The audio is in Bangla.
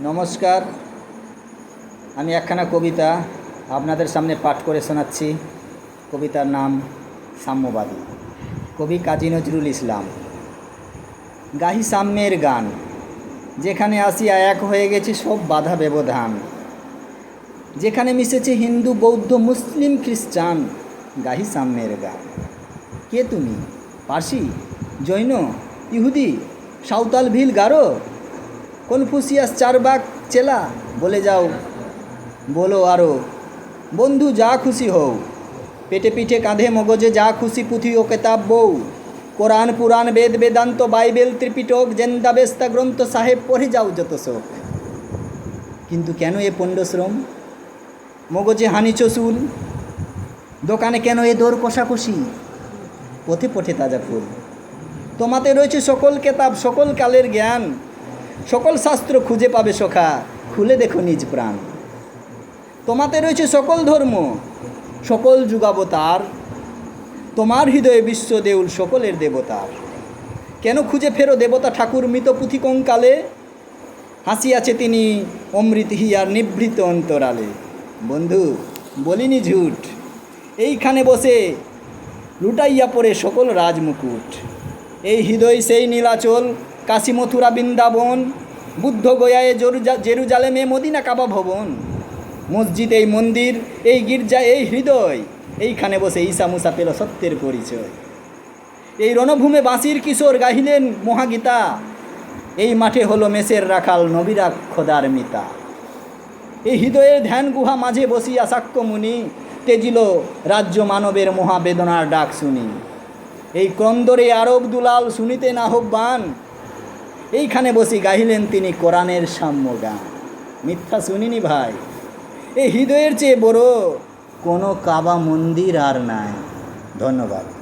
নমস্কার। আমি একখানা কবিতা আপনাদের সামনে পাঠ করে শোনাচ্ছি। কবিতার নাম সাম্যবাদী। কবি কাজী নজরুল ইসলাম। গাহি সাম্যের গান। যেখানে আসিয়া এক হয়ে গেছে সব বাধা ব্যবধান। যেখানে মিশেছে হিন্দু, বৌদ্ধ, মুসলিম, খ্রিস্টান, গাহি সাম্যের গান। কে তুমি? পার্সি? জৈন? ইহুদি? সাঁওতাল ভিল গারো কনফুসিয়াস চারবাক চেলা, বলে যাও। বলো আরও বন্ধু যা খুশি হও। পেটে পিঠে কাঁধে মগজে যা খুশি পুঁথি ও কেতাব বউ। কোরআন, Purana, Veda, Vedanta, Bible, Tripitaka Zend Avesta Granth Sahib, পড়ে যাও যত শোক। কিন্তু কেন এ পণ্ডশ্রম মগজে হানি চসুল দোকানে কেন এ দোর কষাকষি? পথে পথে তাজা ফুল। তোমাতে রয়েছে সকল কেতাব, সকল কালের জ্ঞান। সকল শাস্ত্র খুঁজে পাবে সখা। খুলে দেখো নিজ প্রাণ। তোমাতে রয়েছে সকল ধর্ম, সকল যুগাবতার। তোমার হৃদয়ে বিশ্ব দেউল সকলের দেবতার। কেন খুঁজে ফেরো দেবতা ঠাকুর মৃত পুঁথি কঙ্কালে? হাসিয়াছে তিনি অমৃত হিয়ার নিভৃত অন্তরালে। বন্ধু, বলিনি ঝুট। এইখানে বসে লুটাইয়া পড়ে সকল রাজমুকুট। এই হৃদয় সেই নীলাচল কাশী মথুরা বৃন্দাবন, বুদ্ধ গয়ায় জরুজা- জেরুজালেমে মদিনা কাবা ভবন। মসজিদ এই মন্দির, এই গির্জা, এই হৃদয়, এইখানে বসে ঈসা মুসা পেল সত্যের পরিচয়। এই রণভূমে বাঁশির কিশোর গাহিলেন মহাগীতা। এই মাঠে হলো মেসের রাখাল নবীরা খোদার মিতা। এই হৃদয়ের ধ্যান গুহা মাঝে বসিয়া সাক্ষ্য মুনি তেজিল রাজ্য মানবের মহাবেদনার ডাক শুনি। এই ক্রন্দরে আরব দুলাল শুনিতে শুনিতেন আহ্বান এইখানে বসি গাহিলেন তিনি কোরআনের সাম্য গান মিথ্যা শুনিনি ভাই। এই হৃদয়ের চেয়ে বড় কোনো কাবা মন্দির আর নাই। ধন্যবাদ।